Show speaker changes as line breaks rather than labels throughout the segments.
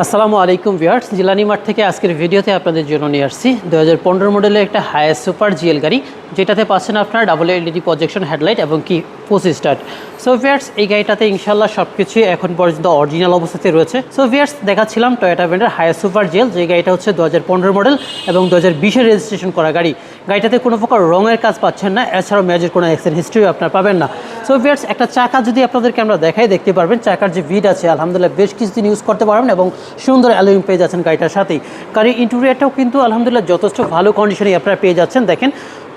আসসালামু আলাইকুম ভিউয়ার্স, জিলানি মাঠ থেকে আজকের ভিডিওতে আপনাদের জন্য নিয়ে আসছি দু হাজার পনেরো মডেলের একটা হায়ার সুপার জিএল গাড়ি, যেটাতে পাচ্ছেন আপনার ডাবল এলইডি প্রজেকশন হেডলাইট এবং কি পঁচিশ স্টার্ট সো ভিয়ার্স এই গাড়িটাতে ইনশাল্লাহ সব কিছুই এখন পর্যন্ত অরিজিনাল অবস্থাতে রয়েছে। সো ভিয়ার্স দেখাচ্ছিলাম টয়োটা ব্র্যান্ডের হায়ার সুপার জেল যে গাড়িটা হচ্ছে দু হাজার পনেরো মডেল এবং দু হাজার বিশের রেজিস্ট্রেশন করা গাড়ি। গাড়িটাতে কোনো প্রকার রঙের কাজ পাচ্ছেন না, এছাড়াও মেজর কোনো অ্যাক্সিডেন্ট হিস্ট্রিও আপনার পাবেন না। সো ভিয়ার্স একটা চাকা যদি আপনাদেরকে আমরা দেখাই, দেখতে পারবেন, চাকার যে ভিড আছে, আলহামদুলিল্লাহ বেশ কিছুদিন ইউজ করতে পারবেন এবং সুন্দর অ্যালুমিনিয়াম পেয়ে যাচ্ছেন গাড়িটার সাথেই। গাড়ির ইন্টেরিয়ারটাও কিন্তু আলহামদুলিল্লাহ যথেষ্ট ভালো কন্ডিশনে আপনারা পেয়ে যাচ্ছেন। দেখেন,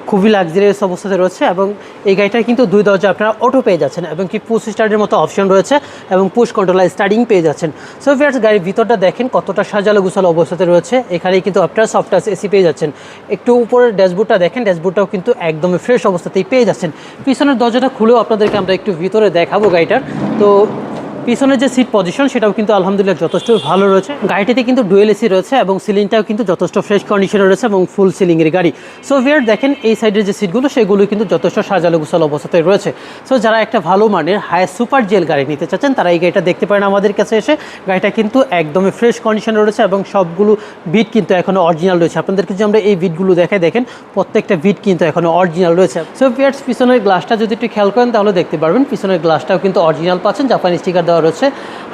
খুবই লাক্সারিয়াস অবস্থাতে রয়েছে এবং এই গাড়িটার কিন্তু দুই দরজা আপনারা অটো পেয়ে যাচ্ছেন এবং কি পুশ স্টার্টের মতো অপশন রয়েছে এবং পুশ কন্ট্রোলার স্টার্টিং পেয়ে যাচ্ছেন। সো ভিয়ার্স গাড়ির ভিতরটা দেখেন কতটা সাজালো গুছালো অবস্থাতে রয়েছে। এখানে কিন্তু আপনারা সফট টাচ এসি পেয়ে যাচ্ছেন। একটু উপরের ড্যাশবোর্ডটা দেখেন ড্যাশবোর্ডটাও কিন্তু একদমই ফ্রেশ অবস্থাতেই পেয়ে যাচ্ছেন। পিছনের দরজাটা খুলেও আপনাদেরকে আমরা একটু ভিতরে দেখাবো গাড়িটার। তো পিছনের যে সিট পজিশন সেটাও কিন্তু আলহামদুলিল্লাহ যথেষ্ট ভালো রয়েছে। গাড়িটিতে কিন্তু ডুয়েল এসি রয়েছে এবং সিলিংটাও কিন্তু যথেষ্ট ফ্রেশ কন্ডিশনে রয়েছে এবং ফুল সিলিংয়ের গাড়ি। সো ভিয়ার দেখেন এই সাইডের যে সিটগুলো সেগুলো কিন্তু যথেষ্ট সাজালো গুছালো অবস্থাতে রয়েছে। সো যারা একটা ভালো মানের হাই সুপার জেল গাড়ি নিতে চাচ্ছেন, তারা এই গাড়িটা দেখতে পারেন আমাদের কাছে এসে। গাড়িটা কিন্তু একদমই ফ্রেশ কন্ডিশনে রয়েছে এবং সবগুলো বিট কিন্তু এখনও অরিজিনাল রয়েছে। আপনাদেরকে যে আমরা এই বিটগুলো দেখাই, দেখেন প্রত্যেকটা বিট কিন্তু এখনও অরিজিনাল রয়েছে। সো ভিয়ার্স পিছনের গ্লাসটা যদি একটু খেয়াল করেন, তাহলে দেখতে পারবেন পিছনের গ্লাসটাও কিন্তু অরিজিনাল পাচ্ছেন। জাপানি স্টিকার রয়েছে।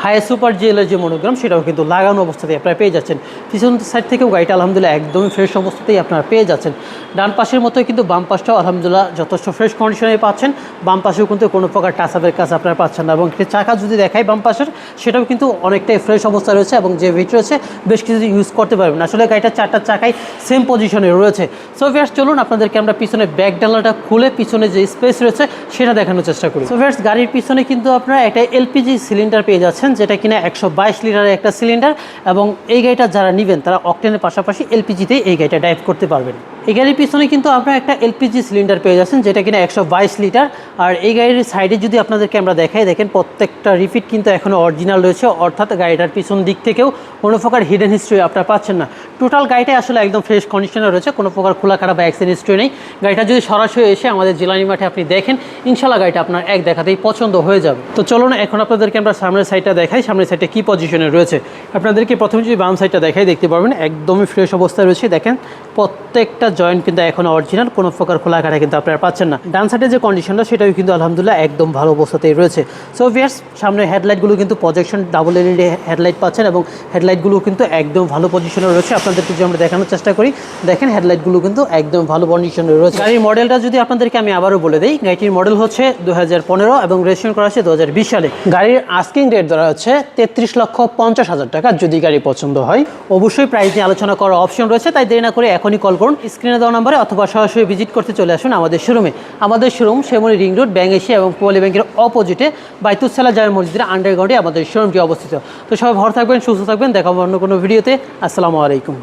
হাই সুপার জেলের যে মনোগ্রাম, সেটাও কিন্তু লাগানো অবস্থাতেই আপনারা পেয়ে যাচ্ছেন। পিছন সাইড থেকেও গাড়িটা আলহামদুলিল্লাহ একদমই ফ্রেশ অবস্থাতেই আপনারা পেয়ে যাচ্ছেন। ডান পাশের মতোই কিন্তু বাম পাশটাও আলহামদুলিল্লাহ যথেষ্ট ফ্রেশ কন্ডিশনে পাচ্ছেন। বাম পাশেও কিন্তু কোনো প্রকার টাচাপের কাজ আপনারা পাচ্ছেন না। এবং চাকা যদি দেখাই বাম পাশের, সেটাও কিন্তু অনেকটাই ফ্রেশ অবস্থা রয়েছে এবং যে ভিট রয়েছে, বেশ কিছু ইউজ করতে পারবেন। আসলে গাড়িটা চারটা চাকাই সেম পজিশনে রয়েছে। সো ভিয়ার্স চলুন আপনাদেরকে আমরা পিছনে ব্যাক ডালাটা খুলে পিছনে যে স্পেস রয়েছে, সেটা দেখানোর চেষ্টা করি। সো ভিয়ার্স গাড়ির পিছনে কিন্তু আপনারা একটা এলপিজি সিলিন্ডার পেয়ে যাচ্ছেন, যেটা কিনা একশো বাইশ লিটারের একটা সিলিন্ডার এবং এই গাড়িটা যারা নেবেন, তারা অক্টেনের পাশাপাশি এলপিজিতেই এই গাড়িটা ড্রাইভ করতে পারবেন। এই গাড়ির পিছনে কিন্তু আপনারা একটা এলপিজি সিলিন্ডার পেয়ে যাচ্ছেন, যেটা কিনা একশো বাইশ লিটার আর এই গাড়ির সাইডে যদি আপনাদেরকে আমরা দেখাই, দেখেন প্রত্যেকটা রিপিট কিন্তু এখনও অরিজিনাল রয়েছে, অর্থাৎ গাড়িটার পিছন দিক থেকেও কোনো প্রকার হিডেন হিস্ট্রি আপনারা পাচ্ছেন না। টোটাল গাড়িটাই আসলে একদম ফ্রেশ কন্ডিশনে রয়েছে, কোনো প্রকার খোলা খারাপ বা অ্যাক্সিডেন্ট হিস্ট্রি নেই। গাড়িটা যদি সরাসরি এসে আমাদের জেলানি মাঠে আপনি দেখেন ইনশাল্লাহ গাড়িটা আপনার এক দেখাতেই পছন্দ হয়ে যাবে। তো চলুন এখন আপনাদেরকে আমরা সামনের সাইডটা দেখাই, সামনের সাইডটা কী পজিশনে রয়েছে। আপনাদেরকে প্রথমে যদি বাম সাইডটা দেখাই, দেখতে পারবেন, একদমই ফ্রেশ অবস্থায় রয়েছে। দেখেন, প্রত্যেকটা জয়েন্ট কিন্তু এখন অরিজিনাল কোনো প্রকার খোলা কাটা কিন্তু আপনারা পাচ্ছেন না। ডান সাইডের যে কন্ডিশনটা সেটাও কিন্তু আলহামদুলিল্লাহ একদম ভালো অবস্থাতেই রয়েছে। সো ভিয়ার্স সামনে হেডলাইটগুলো কিন্তু প্রজেকশন ডাবল এলইডি হেডলাইট পাচ্ছেন এবং হেডলাইটগুলো কিন্তু একদম ভালো পজিশনে রয়েছে। আপনাদেরকে যদি আমরা দেখানোর চেষ্টা করি, দেখেন হেডলাইটগুলো কিন্তু একদম ভালো কন্ডিশনে রয়েছে। গাড়ির মডেলটা যদি আপনাদেরকে আমি আবারও বলে দিই, গাড়িটির মডেল হচ্ছে দু হাজার পনেরো এবং রেজিস্ট্রেশন করা হচ্ছে দু সালে। গাড়ির আস্কিং রেট ধরা হচ্ছে তেত্রিশ লক্ষ পঞ্চাশ হাজার টাকা, যদি গাড়ি পছন্দ হয়। অবশ্যই প্রাইস নিয়ে আলোচনা করার অপশন রয়েছে, তাই দেরি না করে এখনই কল করুন। স্ক্রিনে দেওয়া নাম্বারে অথবা সরাসরি ভিজিট করতে চলে আসুন আমাদের শোরুমে আমাদের শোরুম সেমনি রিং রোড ব্যাঙ্ক এশিয়া এবং পোয়ালি ব্যাংকের অপোজিটে বাইতুসালা জামে মসজিদের আন্ডারগ্রাউন্ডে আমাদের শোরুমটি অবস্থিত। তো সবাই ভালো থাকবেন, সুস্থ থাকবেন, দেখা অন্য কোনো ভিডিওতে আসসালামু আলাইকুম।